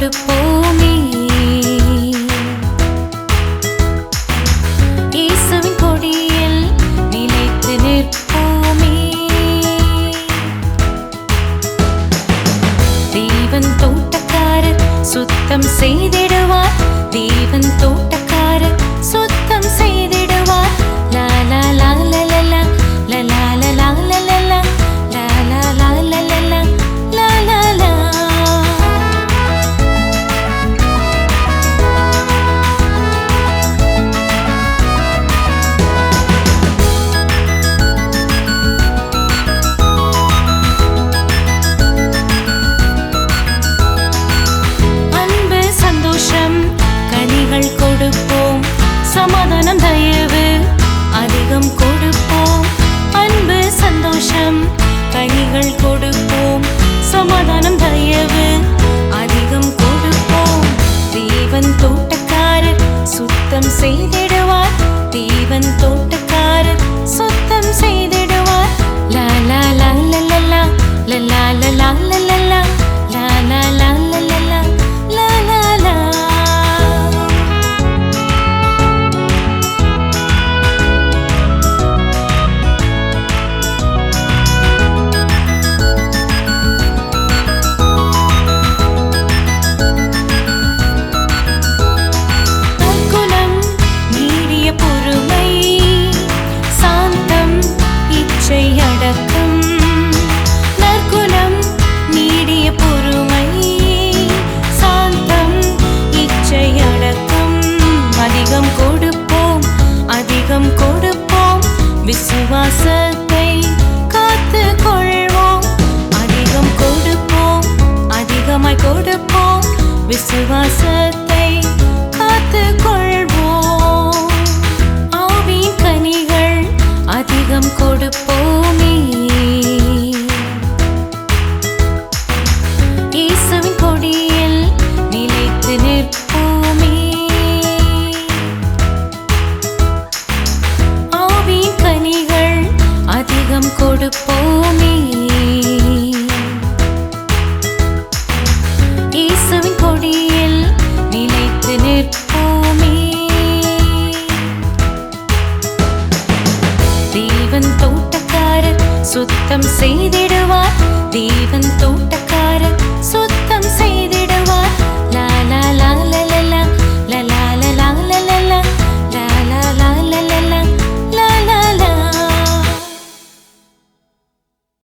கொடுப்போமே. இயேசுவின் கொடியில் நிலைத்து நிற்போமே. தேவன் தோட்டக்காரர் சுத்தம் செய் செய்திடுவார். தேவன் தோட்டக்காரர் சுத்தம் செய்திடுவார். லா லா லா லா லா லா லா லா லா லா லா லா லா லா லா லா லா லா காத்து கொள்வோம். அதிகம் கொடுப்போம் அதிகமாய் கொடுப்போம். விசுவாசத்தை கொடுப்போமே. இயேசுவின் கொடியில் நிலைத்து நிற்போமே. தேவன் தோட்டக்காரர் சுத்தம் செய்திட